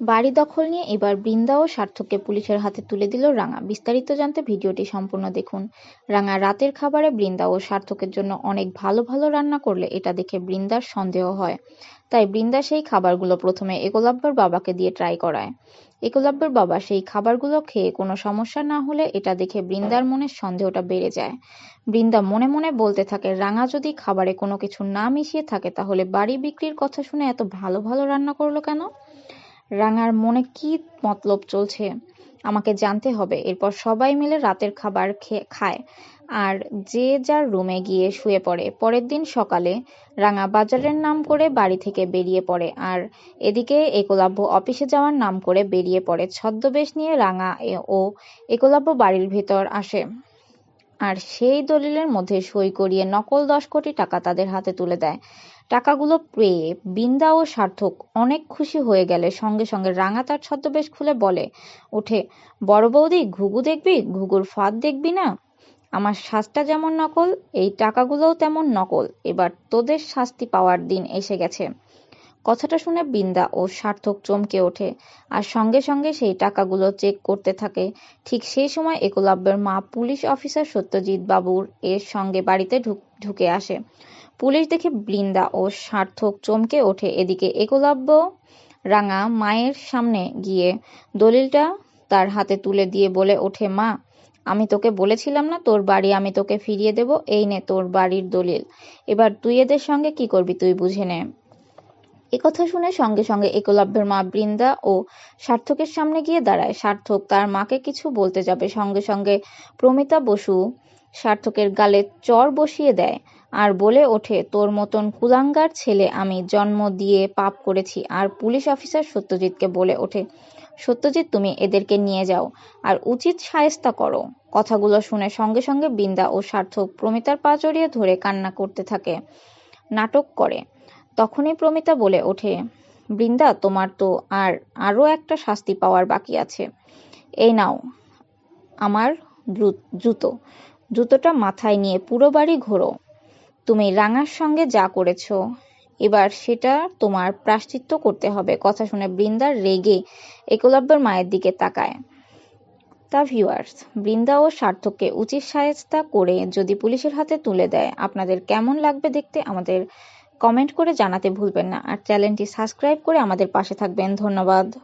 বাড়ি দখল নিয়ে এবার বৃন্দা ও সার্থককে পুলিশের হাতে তুলে দিল রাঙা। বিস্তারিত জানতে ভিডিওটি সম্পূর্ণ দেখুন। রাঙা রাতের খাবারে বৃন্দা ও সার্থকের জন্য অনেক ভালো ভালো রান্না করলে এটা দেখে বৃন্দার সন্দেহ হয়। তাই বৃন্দা সেই খাবারগুলো প্রথমে একলব্যর বাবাকে দিয়ে ট্রাই করায়। একলব্যর বাবা সেই খাবারগুলো খেয়ে কোনো সমস্যা না হলে এটা দেখে বৃন্দার মনে সন্দেহটা বেড়ে যায়। বৃন্দা মনে মনে বলতে থাকে, রাঙা যদি খাবারে কোনো কিছু না মিশিয়ে থাকে তাহলে বাড়ি বিক্রির কথা শুনে এত ভালো ভালো রান্না করল কেন? রাঙার মনে কি মতলব চলছে, আমাকে জানতে হবে। এরপর সবাই মিলে রাতের খাবার খায় আর যে যার রুমে গিয়ে শুয়ে পড়ে। পরের দিন সকালে রাঙা বাজারের নাম করে বাড়ি থেকে বেরিয়ে পড়ে। আর এদিকে একলাভ্য অফিসে যাওয়ার নাম করে বেরিয়ে পড়ে। ছদ্মবেশ নিয়ে রাঙা ও একলাভ্য বাড়ির ভেতর আসে। আর সেই দলিলের মধ্যে সই করিয়ে নকল দশ কোটি টাকা তাদের হাতে তুলে দেয়। টাকাগুলো পেয়ে বিন্দা ও সার্থক অনেক খুশি হয়ে গেলে সঙ্গে সঙ্গে রাঙা তার ছদ্মবেশ খুলে বলে উঠে বড় বৌদি, ঘুঘু দেখবি? ঘুঘুর ফাঁদ দেখবি না? আমার শ্বাসটা যেমন নকল, এই টাকাগুলোও তেমন নকল। এবার তোদের শাস্তি পাওয়ার দিন এসে গেছে কথাটা শুনে বিন্দা ও সার্থক চমকে ওঠে আর সঙ্গে সঙ্গে সেই টাকাগুলো চেক করতে থাকে। ঠিক সেই সময় একলব্যের মা পুলিশ অফিসার সত্যজিৎ বাবুর এর সঙ্গে বাড়িতে ঢুকে আসে। পুলিশ দেখে বৃন্দা ও সার্থক চমকে ওঠে এদিকে একলব্য রাঙা মায়ের সামনে গিয়ে, দলিলটা তার হাতে তুলে দিয়ে বলে ওঠে, মা, আমি তোকে বলেছিলাম না তোর বাড়ি আমি তোকে ফিরিয়ে দেব, এই নে তোর বাড়ির দলিল। এবার তুই এদের সঙ্গে কি করবি তুই বুঝে নে। একথা শুনে সঙ্গে সঙ্গে একলব্যের মা বৃন্দা ও সার্থকের সামনে গিয়ে দাঁড়ায়। সার্থক তার মাকে কিছু বলতে যাবে। সঙ্গে সঙ্গে প্রমিতা বসু সার্থকের গালে চর বসিয়ে দেয় আর বলে ওঠে, তোর মতন কুলাঙ্গার ছেলে আমি জন্ম দিয়ে পাপ করেছি। আর পুলিশ অফিসার সত্যজিৎকে বলে ওঠে, সত্যজিৎ, তুমি এদেরকে নিয়ে যাও আর উচিত সায়স্তা করো। কথাগুলো শুনে সঙ্গে সঙ্গে বিন্দা ও সার্থক প্রমিতার পা জড়িয়ে ধরে কান্না করতে থাকে, নাটক করে। তখনই প্রমিতা বলে ওঠে, বৃন্দা, তোমার তো আর আরও একটা শাস্তি পাওয়ার বাকি আছে। এই নাও আমার জুতো জুতোটা মাথায় নিয়ে পুরো বাড়ি ঘোরো। তুমি রাঙার সঙ্গে যা করেছ, এবার সেটা তোমার প্রাশ্চিত্য করতে হবে, কথা শুনে বৃন্দার রেগে একলব্যের মায়ের দিকে তাকায়। তা ভিউয়ার্স বৃন্দা ও সার্থককে উচিত সায়স্তা করে যদি পুলিশের হাতে তুলে দেয়, আপনাদের কেমন লাগবে দেখতে আমাদের কমেন্ট করে জানাতে ভুলবেন না। আর চ্যানেলটি সাবস্ক্রাইব করে আমাদের পাশে থাকবেন। ধন্যবাদ।